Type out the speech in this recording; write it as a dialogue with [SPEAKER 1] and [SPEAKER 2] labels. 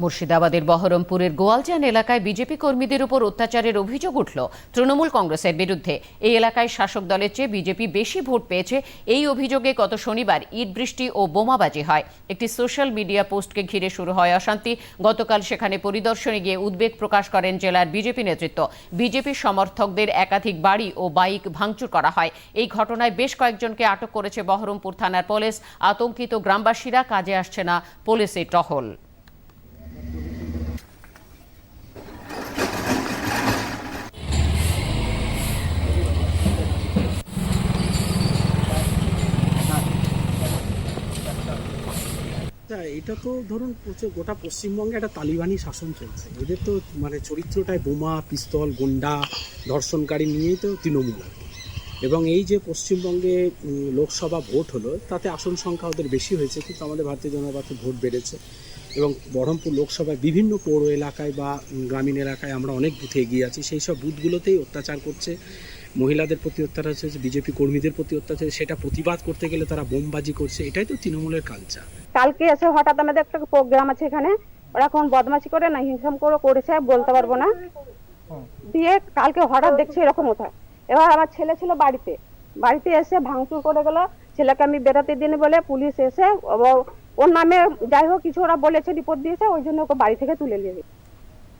[SPEAKER 1] মুর্শিদাবাদের বহরমপুরের গোয়ালচান এলাকায় বিজেপি কর্মীদের উপর অত্যাচারের অভিযোগ উঠল। তৃণমূল কংগ্রেসের বিরুদ্ধে এই এলাকায় শাসক দলের চেয়ে বিজেপি বেশি ভোট পেয়েছে। এই অভিযোগে গত শনিবার ইট বৃষ্টি ও বোমাবাজি হয়। একটি সোশ্যাল মিডিয়া পোস্টকে ঘিরে শুরু হয় অশান্তি। গতকাল সেখানে পরিদর্শনে গিয়ে উদ্বেগ প্রকাশ করেন জেলার বিজেপি নেতৃত্ব। বিজেপি সমর্থকদের একাধিক বাড়ি ও বাইক ভাঙচুর করা হয়। এই ঘটনায় বেশ কয়েকজনকে আটক করেছে বহরমপুর থানার পুলিশ। আতঙ্কিত গ্রামবাসীরা কাজে আসছে না। পুলিশের টহল।
[SPEAKER 2] তা এটা তো ধরুন গোটা পশ্চিমবঙ্গে একটা তালিবানি শাসন চলছে। এদের তো মানে চরিত্রটায় বোমা, পিস্তল, গুন্ডা, ধর্ষণকারী নিয়েই তো তৃণমূল এবং এই যে পশ্চিমবঙ্গে লোকসভা ভোট হলো, তাতে আসন সংখ্যা ওদের বেশি হয়েছে, কিন্তু আমাদের ভারতীয় জনতা পার্টির ভোট বেড়েছে। এবং বহরমপুর লোকসভায় বিভিন্ন পৌর এলাকায় বা গ্রামীণ এলাকায় আমরা অনেক বুথে এগিয়ে আছি, সেই সব বুথগুলোতেই অত্যাচার করছে। মহিলাদের প্রতি অত্যাচার হচ্ছে বিজেপি কর্মীদের প্রতি অত্যাচার সেটা প্রতিবাদ করতে গেলে তারা বোমবাজি করছে, এটাই তো তৃণমূলের কালচার
[SPEAKER 3] কালকে এসে হঠাৎ আমাদের একটা প্রোগ্রাম আছে এখানে, ওরা কোন বদমাশি করে না, হিংসাম করে করেছে, বলতে পারব না। দিয়ে কালকে হঠাৎ দেখছি এরকম হতো এবার আমার ছেলে ছিল বাড়িতে বাড়িতে এসে ভাঙচুর করে গেল, ছেলেকে আমি বেরোতে দিনে বলে পুলিশ এসে ওর নামে যাই হোক, কিছু ওরা বলেছে, রিপোর্ট দিয়েছে, ওই জন্য ওকে বাড়ি থেকে তুলে নিয়ে